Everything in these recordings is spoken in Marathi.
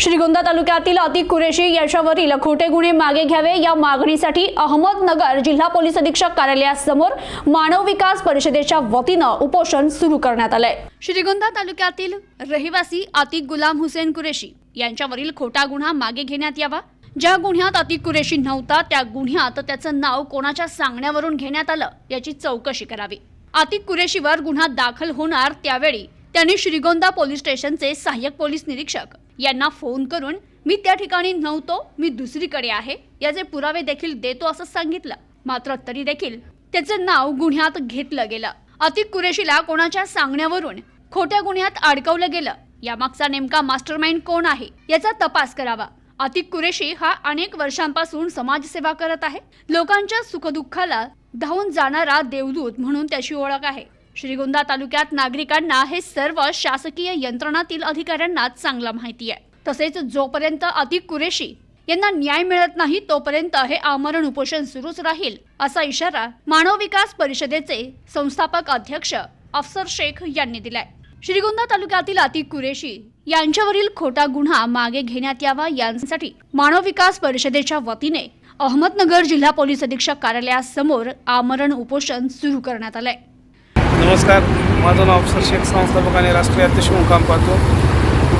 श्रीगोंदा तालुक्यातील अतिक कुरेशी यांच्यावरील खोटे गुन्हे मागे घ्यावे या मागणीसाठी अहमदनगर जिल्हा पोलीस अधीक्षक कार्यालयासमोर मानव विकास परिषदेच्या वतीनं उपोषण सुरू करण्यात आलंय. श्रीगोंदा तालुक्यातील रहिवासी अतिक गुलाम हुसेन कुरेशी यांच्यावरील खोटा गुन्हा मागे घेण्यात यावा. ज्या गुन्ह्यात अतिक कुरेशी नव्हता त्या गुन्ह्यात त्याचं नाव कोणाच्या सांगण्यावरून घेण्यात आलं याची चौकशी करावी. अतिक कुरेशीवर गुन्हा दाखल होणार त्यावेळी त्यांनी श्रीगोंदा पोलीस स्टेशनचे सहाय्यक पोलीस निरीक्षक यांना फोन करून मी त्या ठिकाणी नव्हतो मी दुसरीकडे आहे. याचे पुरावे देखील देतो असं सांगितलं. मात्र तरी देखील त्याचं नाव गुन्ह्यात घेतलं गेलं. अतिक कुरेशीला कोणाच्या सांगण्यावरून खोट्या गुन्ह्यात अडकवलं गेलं. यामागचा नेमका मास्टरमाइंड कोण आहे याचा तपास करावा. अतिक कुरेशी हा अनेक वर्षांपासून समाजसेवा करत आहे. लोकांच्या सुखदुःखाला धावून जाणारा देवदूत म्हणून त्याची ओळख आहे. श्रीगोंदा तालुक्यात नागरिकांना हे सर्व शासकीय यंत्रणातील अधिकाऱ्यांना चांगला माहिती आहे. तसेच जोपर्यंत अतिक कुरेशी यांना न्याय मिळत नाही तोपर्यंत हे आमरण उपोषण सुरूच राहील असा इशारा मानव विकास परिषदेचे संस्थापक अध्यक्ष अफसर शेख यांनी दिलाय. श्रीगोंदा तालुक्यातील अतिक कुरेशी यांच्यावरील खोटा गुन्हा मागे घेण्यात यावा यांसाठी मानव विकास परिषदेच्या वतीने अहमदनगर जिल्हा पोलीस अधीक्षक कार्यालयासमोर आमरण उपोषण सुरू करण्यात आलंय. नमस्कार माझं नाव अफसर शेख संस्थापक आणि राष्ट्रीय अध्यक्ष मुकाम पाहतो.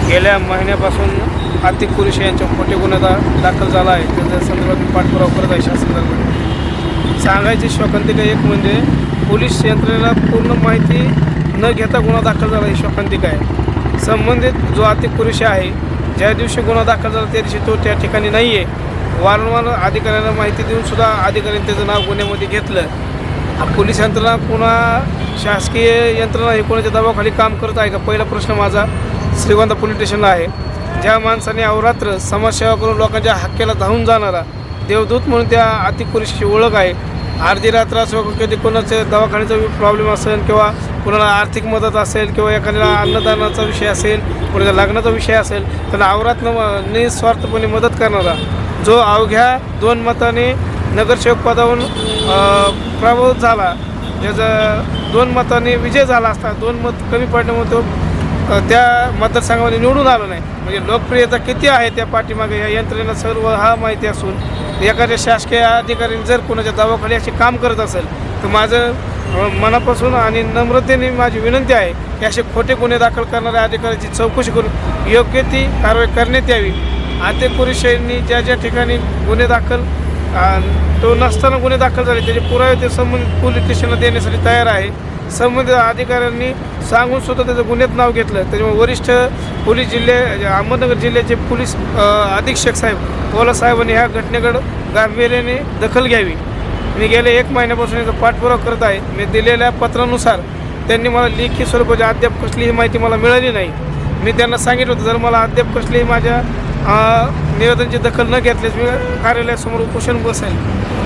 गेल्या महिन्यापासून आतिक कुरेशी यांच्या खोटे गुन्हे दा दाखल झाला आहे. त्याच्या संदर्भात मी पाठपुरावा करत आहे शासन सांगायची शोकांतिका एक म्हणजे पोलीस यंत्रणेला पूर्ण माहिती न घेता गुन्हा दाखल झाला ही शोकांतिका आहे. संबंधित जो आतिक कुरेशी आहे ज्या दिवशी गुन्हा दाखल झाला त्या दिवशी तो त्या ठिकाणी नाही आहे वारंवार अधिकाऱ्यांना माहिती देऊन सुद्धा अधिकाऱ्यांनी त्याचं नाव गुन्ह्यामध्ये घेतलं. पोलीस यंत्रणा पुन्हा शासकीय यंत्रणा हे कोणाच्या दबावाखाली काम करत आहे का? पहिला प्रश्न माझा श्रीगोंदा पोलीस स्टेशनला आहे. ज्या माणसाने अवरात्र समाजसेवा करून लोकांच्या हक्क्याला धावून जाणारा देवदूत म्हणून त्या अतिक पोलिसची ओळख आहे. अर्धी रात्र असो कधी कोणाचं दवाखान्याचा प्रॉब्लेम असेल किंवा कोणाला आर्थिक मदत असेल किंवा एखाद्याला अन्नदानाचा विषय असेल कोणाच्या लग्नाचा विषय असेल त्याला अवरात्र निस्वार्थपणे मदत करणारा जो अवघ्या दोन मताने नगरसेवक पदावरून प्रभावित झाला ज्याचा दोन मताने विजय झाला असता दोन मत कमी पडल्यामुळे तो त्या मतदारसंघामध्ये निवडून आलो नाही. म्हणजे लोकप्रियता किती आहे त्या पाठीमागे या यंत्रणेला सर्व हा माहिती असून एखाद्या शासकीय अधिकाऱ्यांनी जर कोणाच्या दबावाखाली असे काम करत असेल तर माझं मनापासून आणि नम्रतेने माझी विनंती आहे की असे खोटे गुन्हे दाखल करणाऱ्या अधिकाऱ्याची चौकशी करून योग्य ती कारवाई करण्यात यावी. आते पुरुषांनी ज्या ज्या ठिकाणी गुन्हे दाखल आणि तो नसताना गुन्हे दाखल झाले. त्याचे पुरावे ते संबंधित पोलीस स्टेशनला देण्यासाठी तयार आहे. संबंधित अधिकाऱ्यांनी सांगून सुद्धा त्याचं गुन्ह्यात नाव घेतलं. त्याच्यामुळे वरिष्ठ पोलीस जिल्हे म्हणजे अहमदनगर जिल्ह्याचे पोलीस अधीक्षक साहेब ओला साहेबांनी ह्या घटनेकडं गांभीर्याने दखल घ्यावी. मी गेल्या एक महिन्यापासून याचा पाठपुरावा करत आहे. मी दिलेल्या पत्रानुसार त्यांनी मला लेखी स्वरूपाची अद्याप कसलीही माहिती मला मिळाली नाही. मी त्यांना सांगितलं होतं जर मला अद्याप कसलीही माझ्या निवेदनची दखल न घेतल्यास मी कार्यालयासमोर उपोषण बसेल.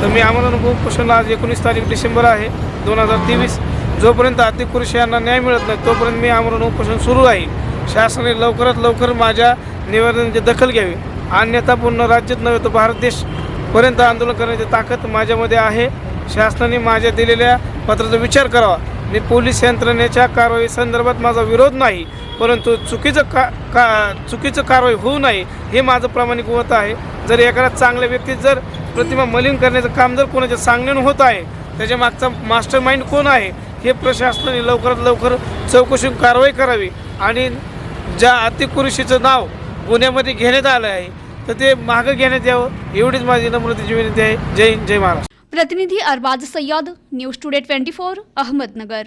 तर मी आम्हाला उपोषणला आज एकोणीस तारीख डिसेंबर आहे दोन हजार तेवीस. जोपर्यंत अतिक पुरुष यांना न्याय मिळत नाही तोपर्यंत मी आमरण उपोषण सुरू राहील. शासनाने लवकरात लवकर माझ्या निवेदनाची दखल घ्यावी. अन्यथा पूर्ण राज्यात नव्हे तर भारत देशपर्यंत आंदोलन करण्याची ताकद माझ्यामध्ये आहे. शासनाने माझ्या दिलेल्या पत्राचा विचार करावा. मी पोलीस यंत्रणेच्या कारवाई संदर्भात माझा विरोध नाही. परंतु चुकीचं का का चुकीचं कारवाई होऊ नये हे माझं प्रामाणिक मत आहे. जर एखाद्या चांगल्या व्यक्ती जर प्रतिमा मलिन करण्याचं काम जर कोणाच्या सांगण्यानं होत आहे त्याच्या मागचा मास्टर माइंड कोण आहे? हे प्रशासनाने लवकरात लवकर चौकशी कारवाई करावी. आणि ज्या अतिकुरुषीचं नाव गुन्ह्यामध्ये घेण्यात आलं आहे तर ते मागं घेण्यात यावं एवढीच माझी नम्रतेची विनंती आहे. जय हिंद जय महाराष्ट्र. प्रतिनिधी Arbaz Sayyed news today twenty four Ahmednagar.